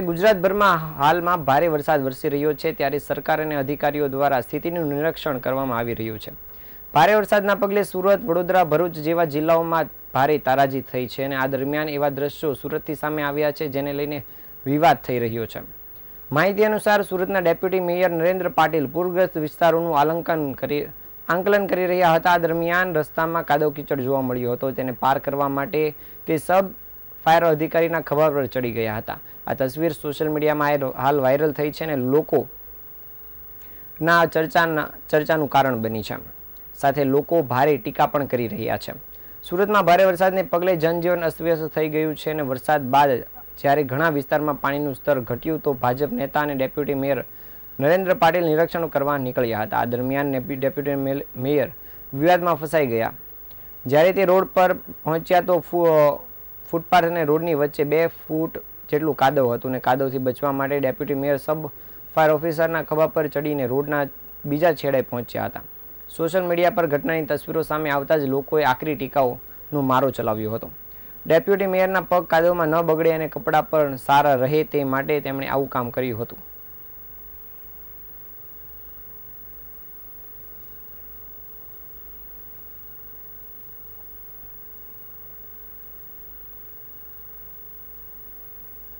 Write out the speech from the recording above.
ગુજરાતભરમાં હાલમાં ભારે વરસાદ વરસી રહ્યો છે, ત્યારે સરકાર અને અધિકારીઓ દ્વારા સ્થિતિનું નિરીક્ષણ કરવામાં આવી રહ્યું છે. ભારે વરસાદના પગલે સુરત, વડોદરા, ભરૂચ જેવા જિલ્લાઓમાં ભારે તારાજી થઈ છે અને આ દરમિયાન એવા દ્રશ્યો સુરતથી સામે આવ્યા છે, જેને લઈને વિવાદ થઈ રહ્યો છે. માહિતી અનુસાર સુરતના ડેપ્યુટી મેયર નરેન્દ્ર પાટીલ પૂરગ્રસ્ત વિસ્તારોનું આલંકન કરી, આંકલન કરી રહ્યા હતા. આ દરમિયાન રસ્તામાં કાદવ કીચડ જોવા મળ્યો હતો. તેને પાર કરવા માટે તે સબ ફાયર અધિકારીના ખભા પર ચડી ગયા હતા. આ તસવીર સોશિયલ મીડિયામાં હાલ- વાયરલ થઈ છે અને લોકો ના ચર્ચાના, ચર્ચાનું કારણ બની છે. સાથે લોકો ભારે ટીકા પણ કરી રહ્યા છે. સુરતમાં ભારે વરસાદને પગલે જનજીવન અસ્તવ્યસ્ત થઈ ગયું છે અને વરસાદ બાદ જ્યારે ઘણા વિસ્તારમાં પાણીનું સ્તર ઘટ્યું તો ભાજપ નેતા અને ડેપ્યુટી મેયર નરેન્દ્ર પાટીલ નિરીક્ષણ કરવા નીકળ્યા હતા. આ દરમિયાન ડેપ્યુ- ડેપ્યુટી મેયર વિવાદમાં ફસાઈ ગયા. જ્યારે તે રોડ પર પહોંચ્યા તો ફૂટપાથ અને રોડની વચ્ચે બે ફૂટ જેટલું કાદવ હતું ને કાદવથી બચવા માટે ડેપ્યુટી મેયર, સબ ફાયર ઓફિસરના ખભા પર ચડીને રોડના બીજા છેડે પહોંચ્યા હતા. સોશિયલ મીડિયા પર ઘટનાની તસવીરો સામે આવતા જ લોકોએ આકરી ટીકાઓનો મારો ચલાવ્યો હતો. ડેપ્યુટી મેયરના પગ કાદવમાં ન બગડે અને કપડાં પણ સારા રહે તે માટે તેમણે આવું કામ કર્યું હતું.